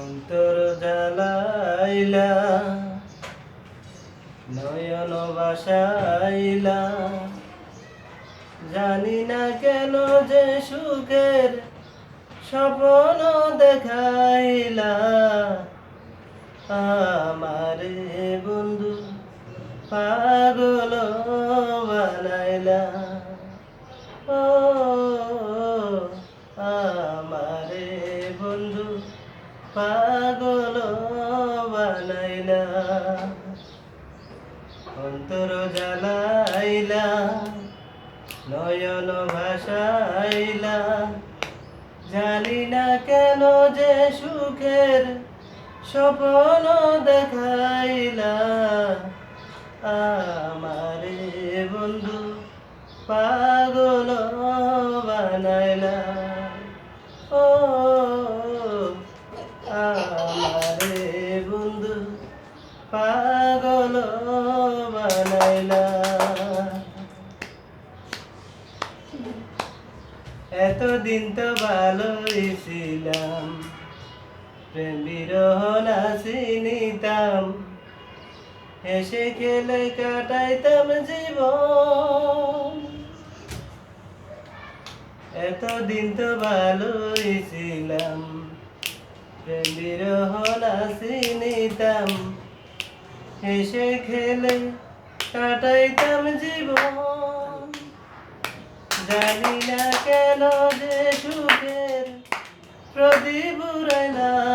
অন্তর জ্বালাইলা, নয়ন বাসাইলা। জানি না কেন যে সুখের স্বপ্ন দেখাইলা। আমারে বন্ধু পাগল বানাইলা। ও, আমারে বন্ধু পাগল বানাইলা, অন্তর জ্বালাইলা নয়ন ভাসাইলা। জানি না কেন যে সুখের স্বপ্ন দেখাইলা। আমারে বন্ধু পাগল আমারে বন্ধু, পাগল বানাইলা। এতদিন তো ভালোই ছিলাম প্রেম বিরহ নাচিনিতাম হেসে খেলে কাটাইতাম জীবন। এতদিন তো ভালোই প্রেম বিরহ নিতাম হেসে খেলে কাটাইতাম জীবন। জানি না কেন যে সুখের প্রদীপ না।